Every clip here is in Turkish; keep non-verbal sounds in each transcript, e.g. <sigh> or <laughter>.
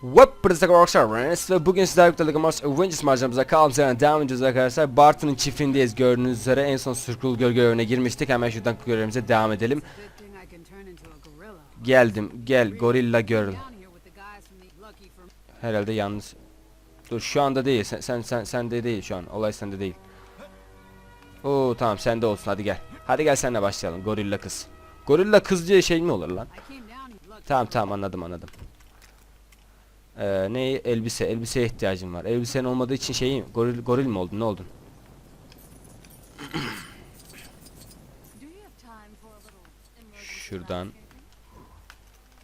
Hepinize arkadaşlar ben Enes ve bugün sizlerle birlikte Legamos Avengers maceramıza kaldığımız yerden devam edeceğiz arkadaşlar. Barton'un çiftliğindeyiz gördüğünüz üzere en son Circle Göl görevine girmiştik hemen şuradan görevimize devam edelim. Geldim gel Gorilla Girl. Herhalde yalnız. Dur şu anda değil sen sen sen sende değil şu an olay sende değil. Oo tamam sende olsun hadi gel. Hadi gel senle başlayalım Gorilla kız. Gorilla kız diye şey mi olur lan? Tamam tamam anladım anladım. Ee, ne elbise elbiseye ihtiyacım var. Elbisenin olmadığı için şeyim goril goril mi oldun ne oldun? Şuradan.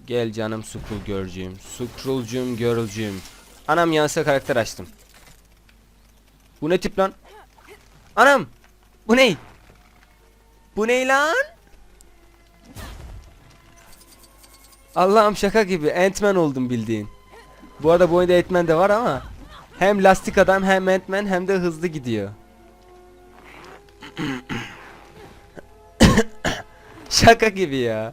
Gel canım Sukul görcüğüm. Sukrulcum görülcüğüm. Anam yanlışlıkla karakter açtım. Bu ne tip lan? Anam! Bu ne? Bu ne lan? Allah'ım şaka gibi Ant-Man oldum bildiğin. Bu arada bu oyunda Ant-Man de var ama hem lastik adam hem Ant-Man hem de hızlı gidiyor. <coughs> şaka gibi ya.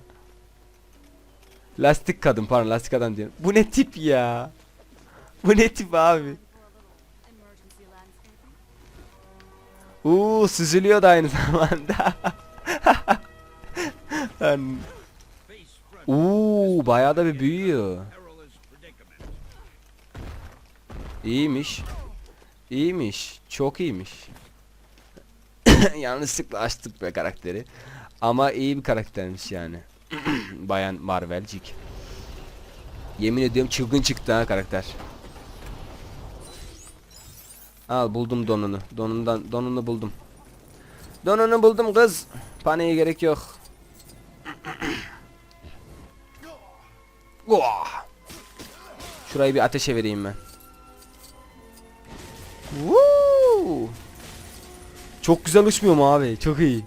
Lastik kadın pardon lastik adam diyorum. Bu ne tip ya? Bu ne tip abi? Uuu süzülüyor da aynı <laughs> zamanda. Uuu bayağı da bir büyüyor. İyiymiş. İyiymiş. Çok iyiymiş. <coughs> Yanlışlıkla açtık be karakteri. Ama iyi bir karaktermiş yani. <coughs> Bayan Marvelcik. Yemin ediyorum çılgın çıktı ha karakter. Al buldum donunu. Donundan donunu buldum. Donunu buldum kız. Paniğe gerek yok. <coughs> Şurayı bir ateşe vereyim ben. Woo! Çok güzel uçmuyor mu abi? Çok iyi.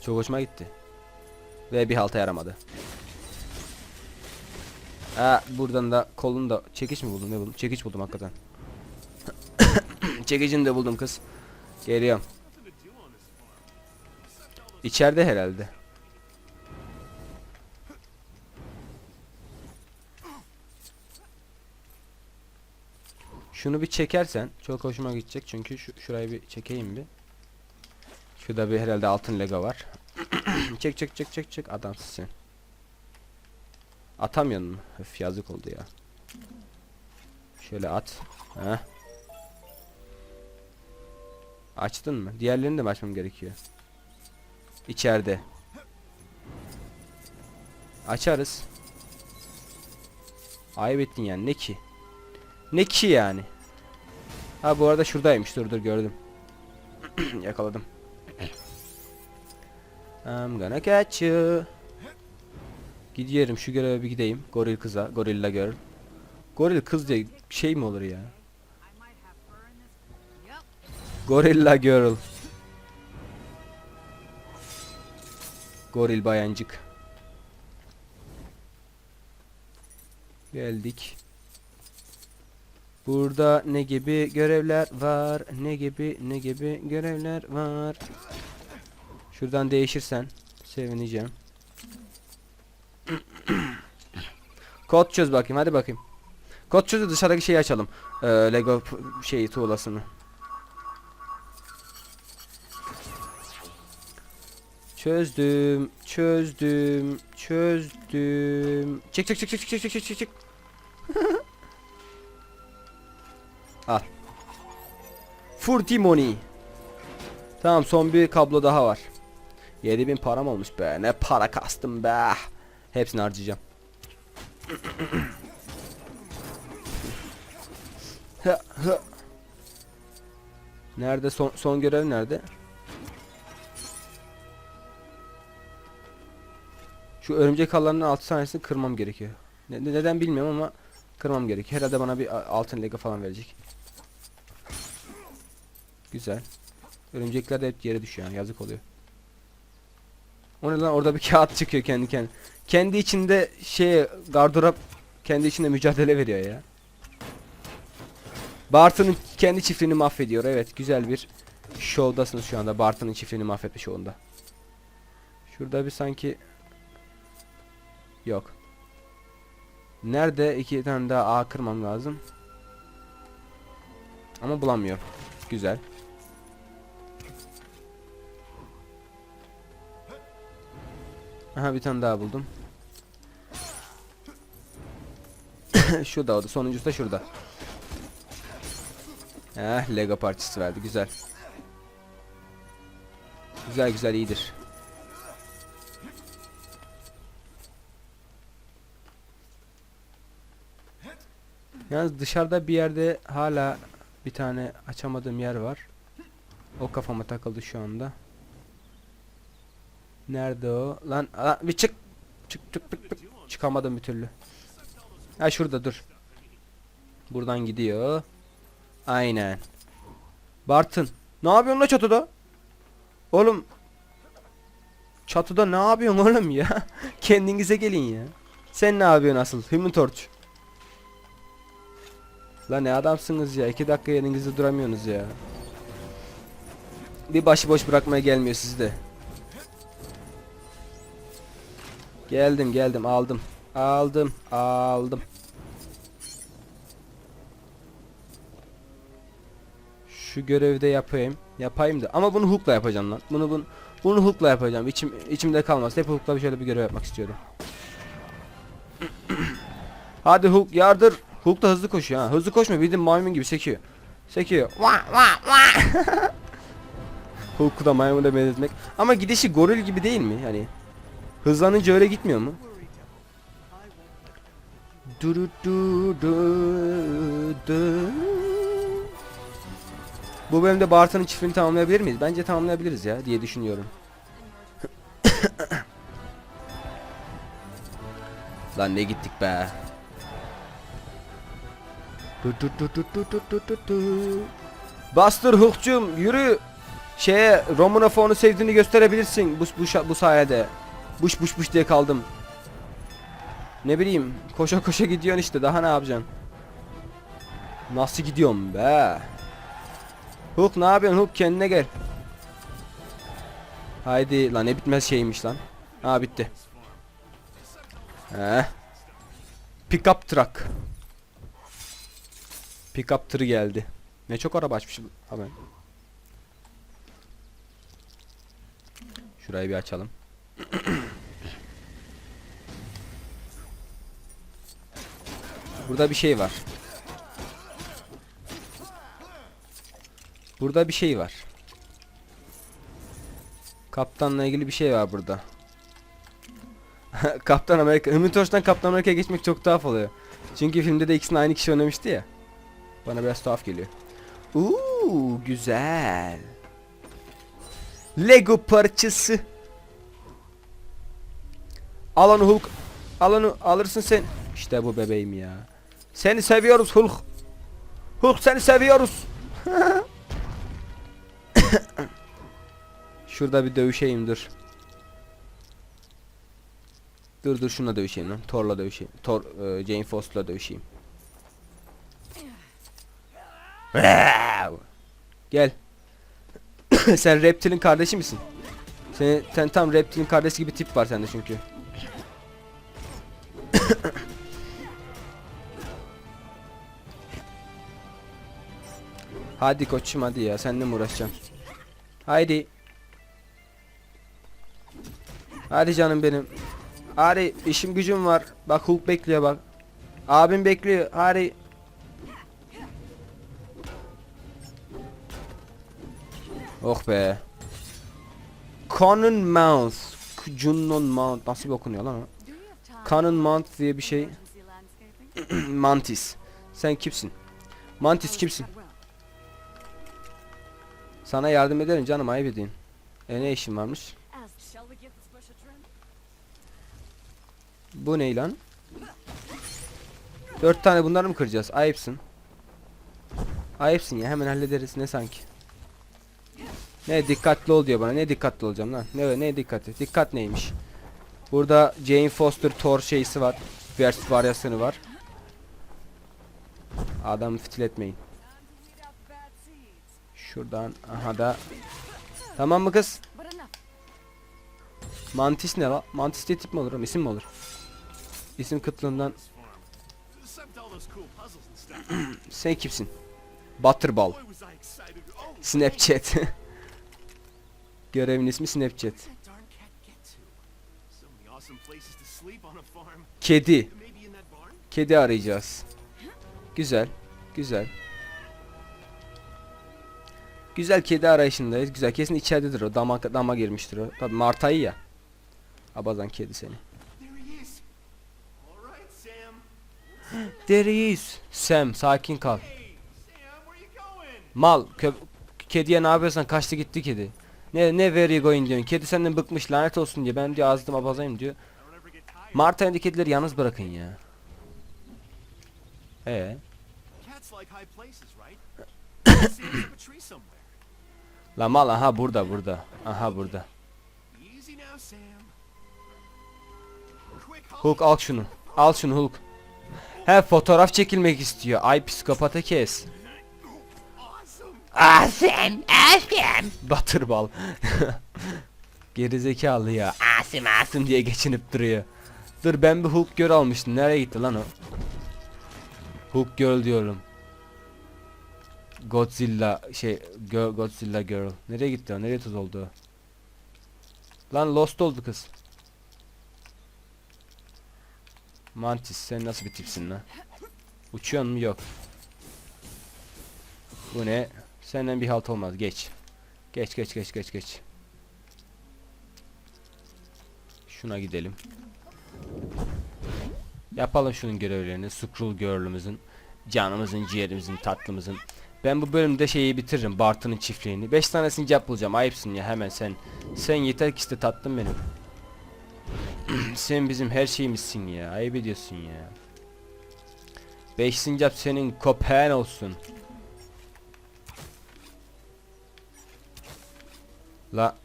Çok hoşuma gitti. Ve bir halta yaramadı. Ha buradan da kolunu da çekiç mi buldum ne buldum? Çekiç buldum hakikaten. <coughs> Çekicini de buldum kız. Geliyorum. İçeride herhalde. Şunu bir çekersen çok hoşuma gidecek çünkü şu şurayı bir çekeyim bir. Şurada bir herhalde altın lego var. <clears throat> çek çek çek çek çek adamsın sen. Atamıyorsun mu? Öf yazık oldu ya. Şöyle at. Heh. Açtın mı? Diğerlerini de mi açmam gerekiyor? İçeride. Açarız. Ayıp ettin yani ne ki? Ne ki yani? Ha bu arada şuradaymış dur dur gördüm. <clears throat> Yakaladım. I'm gonna catch you. Gidiyorum şu göreve bir gideyim. Goril kıza, gorilla girl. Goril kız diye şey mi olur ya? Gorilla girl. Goril bayancık. Geldik. Burada ne gibi görevler var? Ne gibi ne gibi görevler var? Şuradan değişirsen sevineceğim. <clears throat> Kod çöz bakayım hadi bakayım. Kod çözü dışarıdaki şeyi açalım. Ee, Lego şeyi tuğlasını. Çözdüm, çözdüm, çözdüm. Çık çık çık çık çık çık çık çık. <laughs> Al. Furti money. Tamam son bir kablo daha var. 7000 param olmuş be. Ne para kastım be. Hepsini harcayacağım. Nerede son son görev nerede? Şu örümcek ağlarının 6 tanesini kırmam gerekiyor. Ne- ne- neden bilmiyorum ama kırmam gerekiyor. Herhalde bana bir altın lego falan verecek. Güzel. Örümcekler de hep yere düşüyor yani yazık oluyor. O ne lan orada bir <laughs> kağıt çıkıyor kendi kendine. Kendi içinde şey gardırop kendi içinde mücadele veriyor ya. Barton'un kendi çiftliğini mahvediyor. Evet güzel bir şovdasınız şu anda. Barton'un çiftliğini mahvetme şovunda. Şurada bir sanki Yok. Nerede iki tane daha ağ kırmam lazım. Ama bulamıyorum. Güzel. Aha bir tane daha buldum. <coughs> şurada o da sonuncusu da şurada. Eh Lego parçası verdi güzel. Güzel güzel iyidir. Yalnız dışarıda bir yerde hala bir tane açamadığım yer var. O kafama takıldı şu anda. Nerede o? Lan aa, bir çık. Çık çık çık çık. Çıkamadım bir türlü. Ha şurada dur. Buradan gidiyor. Aynen. Bartın. Ne yapıyorsun la çatıda? Oğlum. Çatıda ne yapıyorsun oğlum ya? <laughs> Kendinize gelin ya. Sen ne yapıyorsun asıl? Human Torch. La ne adamsınız ya. iki dakika yerinizde duramıyorsunuz ya. Bir başıboş bırakmaya gelmiyor sizi Geldim geldim aldım. Aldım aldım. Şu görevi de yapayım. Yapayım da. Ama bunu hook'la yapacağım lan. Bunu bunu bunu hook'la yapacağım. İçim içimde kalmaz. Hep hook'la şöyle bir görev yapmak istiyorum. <clears throat> Hadi hook yardır. Hook da hızlı koşuyor ha. Hızlı koşmuyor. Bildiğin maymun gibi sekiyor. Sekiyor. <laughs> Hook'u da maymuna benzetmek. Ama gidişi goril gibi değil mi? Hani Hızlanınca öyle gitmiyor mu? Du du du du du. Bu bölümde Barta'nın çiftini tamamlayabilir miyiz? Bence tamamlayabiliriz ya diye düşünüyorum. <coughs> Lan ne gittik be. Du du du du du du du du. Bastır Hook'cum yürü. Şeye Romanov'u sevdiğini gösterebilirsin bu, bu, bu sayede. Buş buş buş diye kaldım. Ne bileyim koşa koşa gidiyorsun işte daha ne yapacaksın? Nasıl gidiyorum be? Hook ne yapıyorsun Hook kendine gel. Haydi lan ne bitmez şeymiş lan. Ha bitti. He. Pickup truck. Pickup tırı geldi. Ne çok araba açmışım. Ha ben. Şurayı bir açalım. <clears throat> Burada bir şey var. Burada bir şey var. Kaptanla ilgili bir şey var burada. <laughs> Kaptan Amerika. Hümütoş'tan Kaptan Amerika'ya geçmek çok tuhaf oluyor. Çünkü filmde de ikisini aynı kişi oynamıştı ya. Bana biraz tuhaf geliyor. Uuu güzel. Lego parçası. Al onu Hulk. Al onu alırsın sen. İşte bu bebeğim ya. Seni seviyoruz Hulk. Hulk seni seviyoruz. <coughs> Şurada bir dövüşeyim dur. Dur dur şununla dövüşeyim lan. Thor'la dövüşeyim. Thor, e, Jane Foster'la dövüşeyim. Gel. <coughs> sen Reptil'in kardeşi misin? Sen, sen tam Reptil'in kardeşi gibi tip var sende çünkü. Hadi koçum hadi ya seninle mi uğraşacağım? Haydi. Hadi canım benim. Hadi işim gücüm var. Bak Hulk bekliyor bak. Abim bekliyor. Hadi. Oh be. Cannon Mount. Cunnon Mount. Nasıl bir okunuyor lan o? Cannon Mount diye bir şey. <clears throat> Mantis. Sen kimsin? Mantis kimsin? Sana yardım ederim canım ayıp edeyim. E ne işin varmış? Bu ne lan? Dört tane bunları mı kıracağız? Ayıpsın. Ayıpsın ya hemen hallederiz ne sanki. Ne dikkatli ol diyor bana. Ne dikkatli olacağım lan? Ne ne dikkati? Dikkat neymiş? Burada Jane Foster Thor şeysi var. Vers varyasyonu var. Adam fitil etmeyin. Şuradan aha da. Tamam mı kız? Mantis ne la? Mantis diye tip mi olur? İsim mi olur? İsim kıtlığından. <clears throat> Sen kimsin? Butterball. Snapchat. <laughs> Görevin ismi Snapchat. Kedi. Kedi arayacağız. Güzel. Güzel. Güzel kedi arayışındayız. Güzel. Kesin içeridedir o. Dama, dama girmiştir o. Tabii Marta'yı ya. Abazan kedi seni. <gasps> There he is. Sam. Sakin kal. Mal. Kö kediye ne yapıyorsan kaçtı gitti kedi. Ne ne where you going diyorsun. Kedi senden bıkmış lanet olsun diye. Ben diyor azdım abazayım diyor. Tired. Marta'yı kedileri yalnız bırakın ya. Ee, <coughs> la mal aha burada burada. Aha burada. Hulk. Al şunu. Al şunu Hulk. He fotoğraf çekilmek istiyor. Ay psikopata kes. Awesome, awesome. Butterball. <laughs> Gerizekalı ya. Awesome, awesome diye geçinip duruyor. Dur ben bir Hulk Girl almıştım. Nereye gitti lan o? Hulk Girl diyorum. Godzilla şey Go- Godzilla Girl. Nereye gitti o? Nereye tuz oldu? Lan Lost oldu kız. Mantis sen nasıl bir tipsin lan? Uçuyor mu? Yok. Bu ne? Senden bir halt olmaz. Geç. Geç geç geç geç geç. Şuna gidelim. Yapalım şunun görevlerini. Skrull Girl'ümüzün, canımızın, ciğerimizin, tatlımızın. Ben bu bölümde şeyi bitiririm. Bartı'nın çiftliğini. 5 tane sincap bulacağım. Ayıpsın ya hemen sen. Sen yeter ki iste tatlım benim. <clears throat> sen bizim her şeyimizsin ya. Ayıp ediyorsun ya. 5 sincap senin köpeğin olsun. La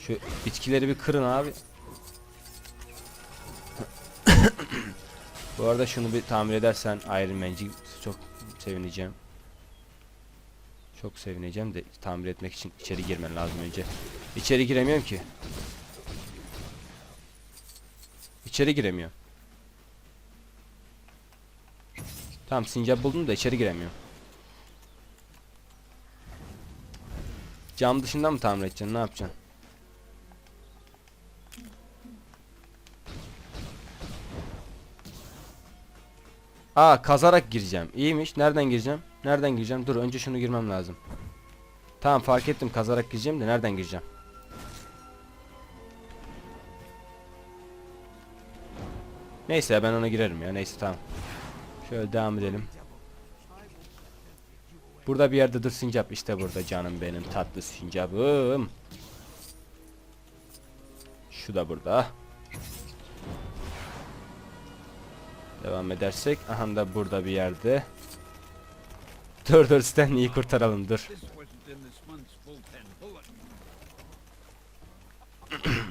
Şu bitkileri bir kırın abi. <clears throat> Bu arada şunu bir tamir edersen Iron Man'ci sevineceğim. Çok sevineceğim de tamir etmek için içeri girmen lazım önce. İçeri giremiyorum ki. İçeri giremiyorum. Tamam sincap buldum da içeri giremiyorum. Cam dışında mı tamir edeceksin? Ne yapacaksın? Aa kazarak gireceğim. İyiymiş. Nereden gireceğim? Nereden gireceğim? Dur önce şunu girmem lazım. Tamam fark ettim kazarak gireceğim de nereden gireceğim? Neyse ben ona girerim ya. Neyse tamam. Şöyle devam edelim. Burada bir yerde dur sincap işte burada canım benim tatlı sincapım. Şu da burada. Devam edersek aha da burada bir yerde. Dur dur Stanley'i kurtaralım dur. <clears throat>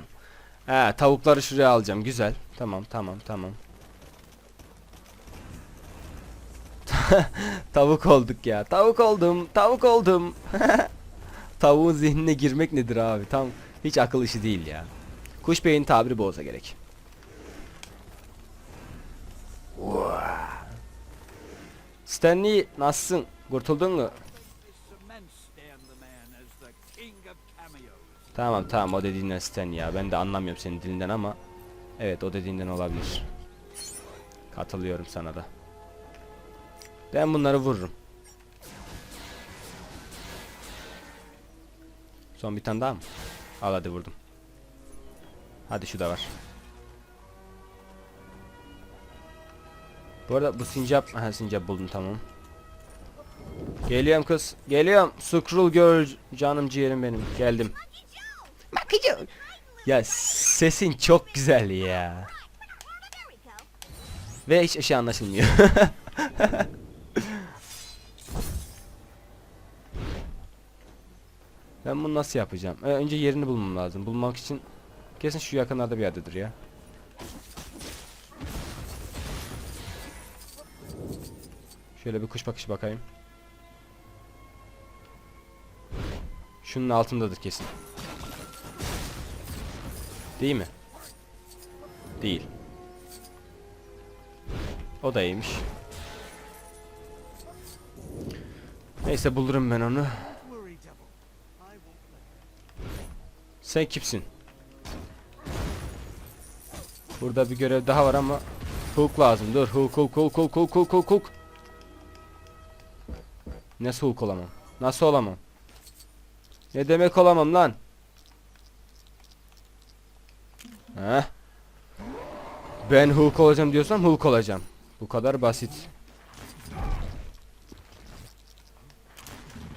Ha tavukları şuraya alacağım güzel. Tamam tamam tamam. <laughs> Tavuk olduk ya. Tavuk oldum. Tavuk oldum. <laughs> Tavuğun zihnine girmek nedir abi? Tam hiç akıl işi değil ya. Kuş beyin tabiri bu gerek. Stanley nasılsın? Kurtuldun mu? Tamam tamam o dediğinden Stan ya. Ben de anlamıyorum senin dilinden ama evet o dediğinden olabilir. Katılıyorum sana da. Ben bunları vururum. Son bir tane daha mı? Al hadi vurdum. Hadi şu da var. Bu arada bu sincap, aha sincap buldum tamam. Geliyorum kız. Geliyorum. Skrull Girl canım ciğerim benim. Geldim. Bakıcı. Ya sesin çok güzel ya. Ve hiç şey anlaşılmıyor. <laughs> ben bunu nasıl yapacağım? Ee, önce yerini bulmam lazım. Bulmak için kesin şu yakınlarda bir yerdedir ya. Şöyle bir kuş bakışı bakayım. Şunun altındadır kesin. Değil mi? Değil. O da iyiymiş. Neyse bulurum ben onu. Sen kimsin? Burada bir görev daha var ama Hook lazım. Dur hook hook hook hook hook hook hook. Nasıl Hulk olamam? Nasıl olamam? Ne demek olamam lan? Heh. Ben Hulk olacağım diyorsam Hulk olacağım. Bu kadar basit.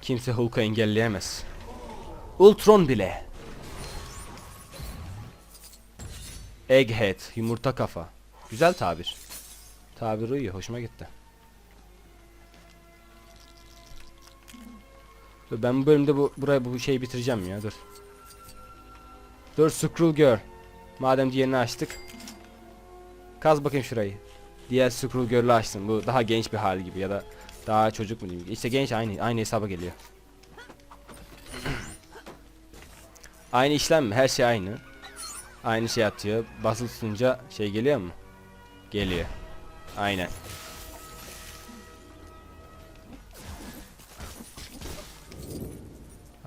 Kimse Hulk'u engelleyemez. Ultron bile. Egghead, yumurta kafa. Güzel tabir. Tabir uyuyor, hoşuma gitti. Ben bu bölümde bu buraya bu şeyi bitireceğim ya, dur. Dur Skrull Girl. Madem diğerini açtık. Kaz bakayım şurayı. Diğer Skrull Girl'ü açtım. Bu daha genç bir hali gibi ya da daha çocuk mu diyeyim. İşte genç aynı aynı hesaba geliyor. <clears throat> aynı işlem mi? Her şey aynı. Aynı şey atıyor. Basılı şey geliyor mu? Geliyor. Aynen.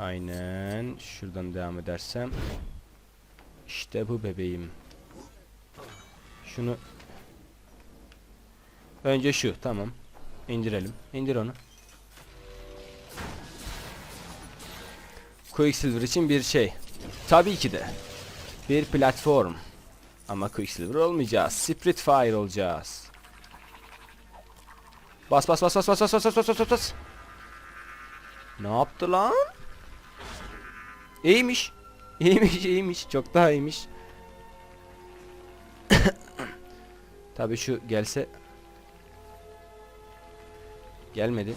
Aynen. Şuradan devam edersem. İşte bu bebeğim. Şunu Önce şu tamam. İndirelim. İndir onu. Quicksilver için bir şey. Tabii ki de. Bir platform. Ama Quicksilver olmayacağız. Spitfire olacağız. Bas bas bas bas bas bas bas bas bas bas bas. Ne yaptı lan? İyiymiş. <laughs> İyiymiş iyiymiş. Çok daha iyiymiş. <coughs> Tabii şu gelse Gelmedi.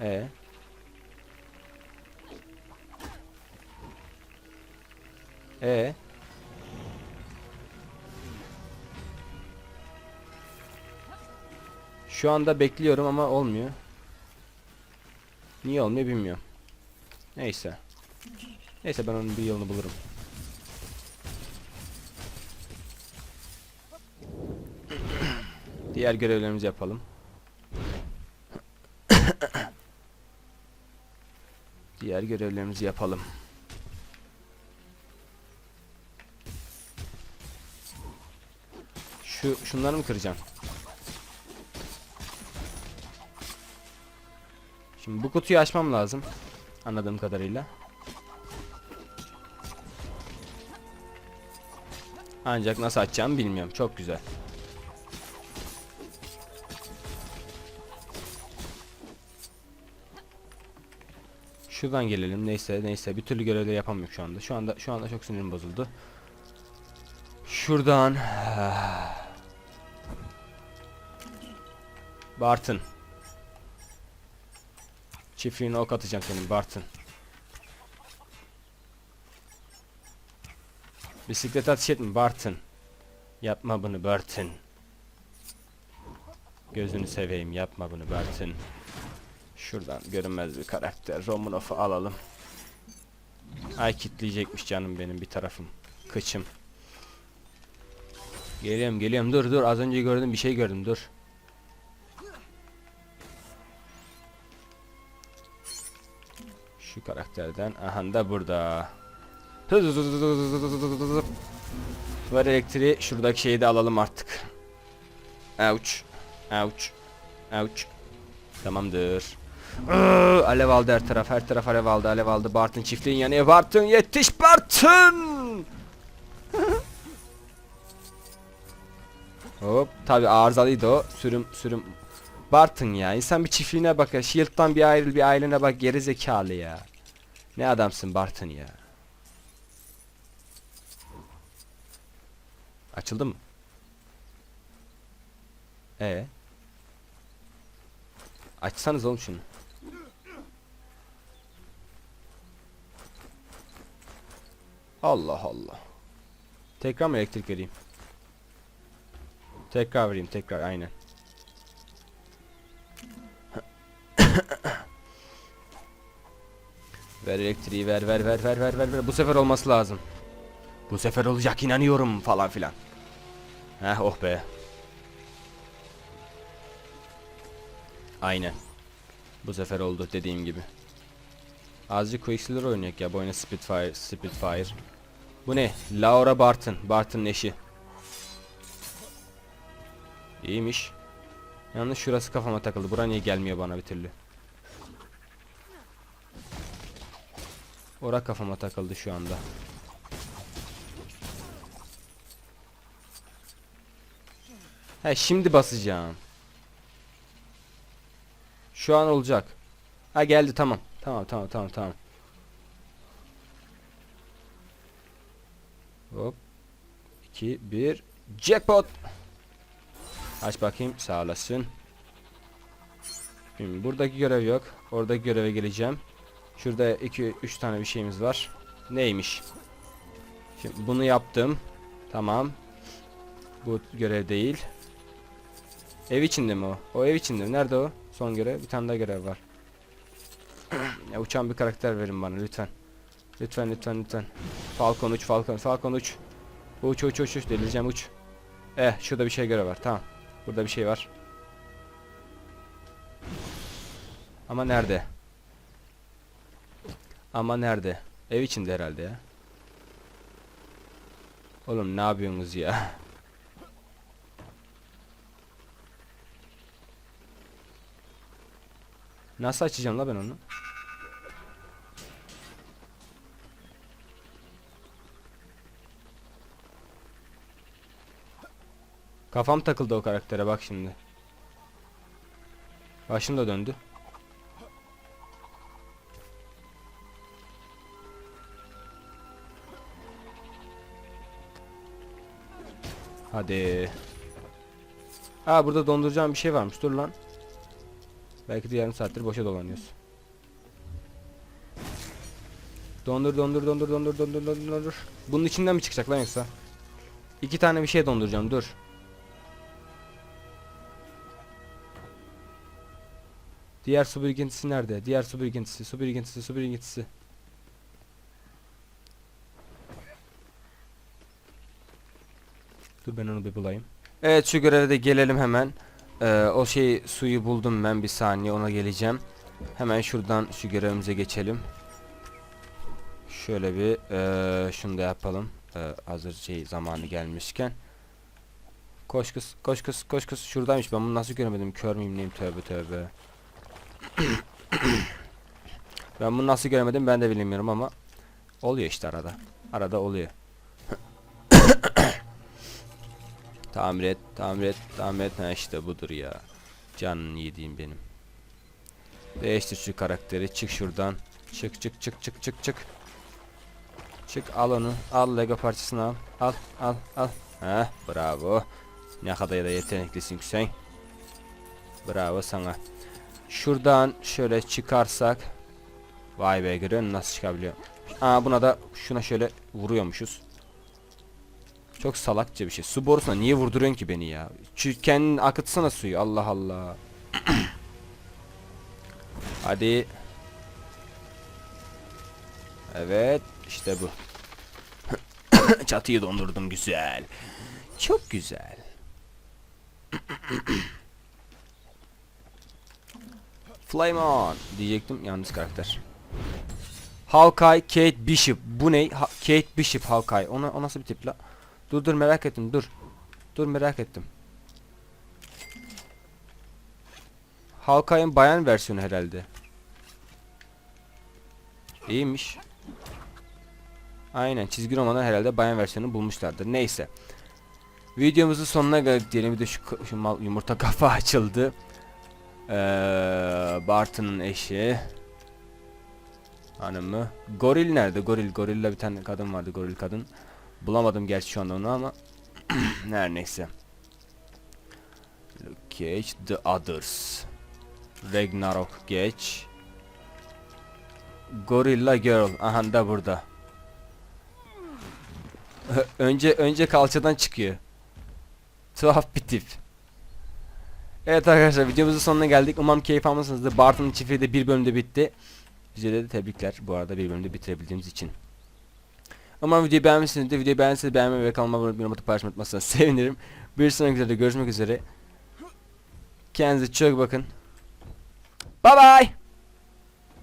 E. E. Şu anda bekliyorum ama olmuyor. Niye olmuyor bilmiyorum. Neyse. Neyse ben onun bir yolunu bulurum. Diğer görevlerimizi yapalım. Diğer görevlerimizi yapalım. Şu şunları mı kıracağım? Şimdi bu kutuyu açmam lazım. Anladığım kadarıyla. Ancak nasıl açacağımı bilmiyorum. Çok güzel. Şuradan gelelim. Neyse neyse bir türlü görevleri yapamıyorum şu anda. Şu anda şu anda çok sinirim bozuldu. Şuradan <sighs> Bartın. Çiftliğine ok atacağım senin Bartın. Bisiklet ateş etme Bartın. Yapma bunu Bartın. Gözünü seveyim yapma bunu Bartın. Şuradan görünmez bir karakter Romanov'u alalım. Ay kitleyecekmiş canım benim bir tarafım. Kıçım. Geliyorum geliyorum dur dur az önce gördüm bir şey gördüm dur. Şu karakterden aha da burada. Ver elektriği şuradaki şeyi de alalım artık. Ouch. Ouch. Ouch. Tamamdır. Iıı, alev aldı her taraf. Her taraf alev aldı. Alev aldı. Bartın çiftliğin yanıyor. E, Bartın yetiş Bartın. Hop. Tabi arızalıydı o. Sürüm sürüm. Bartın ya. İnsan bir çiftliğine bakar. Shield'dan bir ayrıl bir ailene bak. Geri zekalı ya. Ne adamsın Bartın ya. Açıldı mı? Ee? Açsanız oğlum şunu. Allah Allah. Tekrar mı elektrik vereyim? Tekrar vereyim tekrar aynen. <coughs> ver elektriği ver ver ver ver ver ver. Bu sefer olması lazım. Bu sefer olacak inanıyorum falan filan. Heh oh be. Aynen. Bu sefer oldu dediğim gibi. Azıcık Quicksilver oynayak ya bu oyuna Spitfire, Spitfire. Bu ne? Laura Barton. Barton'ın eşi. İyiymiş. Yalnız şurası kafama takıldı. Bura niye gelmiyor bana bir türlü? Ora kafama takıldı şu anda. He şimdi basacağım. Şu an olacak. Ha geldi tamam. Tamam tamam tamam tamam. Hop. 2 1 Jackpot. Aç bakayım sağ olasın. Şimdi buradaki görev yok. Oradaki göreve geleceğim. Şurada 2 3 tane bir şeyimiz var. Neymiş? Şimdi bunu yaptım. Tamam. Bu görev değil. Ev içinde mi o? O ev içinde mi? Nerede o? Son görev. Bir tane daha görev var. ya uçan bir karakter verin bana lütfen. Lütfen lütfen lütfen. Falcon uç Falcon. Falcon uç. Uç uç uç uç. Delireceğim uç. Eh şurada bir şey görev var. Tamam. Burada bir şey var. Ama nerede? Ama nerede? Ev içinde herhalde ya. Oğlum ne yapıyorsunuz ya? Nasıl açacağım la ben onu? Kafam takıldı o karaktere bak şimdi. Başım da döndü. Hadi. Aa burada donduracağım bir şey varmış. Dur lan. Belki de yarım saattir boşa dolanıyoruz. Dondur dondur dondur dondur dondur dondur dondur. Bunun içinden mi çıkacak lan yoksa? İki tane bir şey donduracağım dur. Diğer su birikintisi nerede? Diğer su birikintisi, su birikintisi, su birikintisi. Dur ben onu bir bulayım. Evet şu göreve de gelelim hemen. Ee, o şey suyu buldum ben bir saniye ona geleceğim. Hemen şuradan şu görevimize geçelim. Şöyle bir eee şunu da yapalım. Eee, hazır şey zamanı gelmişken. Koş kız, koş kız, koş kız. Şuradaymış. Ben bunu nasıl göremedim? Kör müyüm neyim? Tövbe tövbe. <coughs> ben bunu nasıl göremedim ben de bilmiyorum ama oluyor işte arada. Arada oluyor. Tamir et, tamir et, tamir et. Ha işte budur ya. Canını yediğim benim. Değiştir şu karakteri. Çık şuradan. Çık çık çık çık çık çık. Çık al onu. Al Lego parçasını al. Al al al. Heh bravo. Ne kadar da yeteneklisin sen. Bravo sana. Şuradan şöyle çıkarsak. Vay be görüyor musun nasıl çıkabiliyor. Aa buna da şuna şöyle vuruyormuşuz. Çok salakça bir şey. Su borusuna niye vurduruyorsun ki beni ya? Şu kendin akıtsana suyu. Allah Allah. <clears throat> Hadi. Evet, işte bu. <clears throat> Çatıyı dondurdum güzel. Çok güzel. <clears throat> Flame on diyecektim yalnız karakter. Hawkeye, Kate Bishop. Bu ne? Ha- Kate Bishop Hawkeye. Ona o nasıl bir tip la? Dur dur merak ettim dur. Dur merak ettim. Hawkeye'in bayan versiyonu herhalde. İyiymiş. Aynen çizgi romanlar herhalde bayan versiyonunu bulmuşlardır. Neyse. Videomuzun sonuna geldik diyelim. Bir de şu, şu mal yumurta <laughs> kafa açıldı. Ee, Barton'un eşi. Hanımı. Goril nerede? Goril. Gorilla bir tane kadın vardı. Goril kadın. Bulamadım gerçi şu anda onu ama. <clears throat> Her neyse. Cage. The Others. Ragnarok geç. Gorilla Girl. Aha da burada. Önce önce kalçadan çıkıyor. Tuhaf bir tip. Evet arkadaşlar videomuzun sonuna geldik. Umarım keyif almışsınızdır. Barton'un çiftliği de bir bölümde bitti. Bize de tebrikler bu arada bir bölümde bitirebildiğimiz için. Umarım videoyu beğenmişsinizdir. Videoyu beğendiyseniz beğenmeyi ve kanalıma abone olmayı unutmayın. paylaşmayı unutmazsanız sevinirim. Bir sonraki videoda görüşmek üzere. Kendinize çok bakın. Bye bye.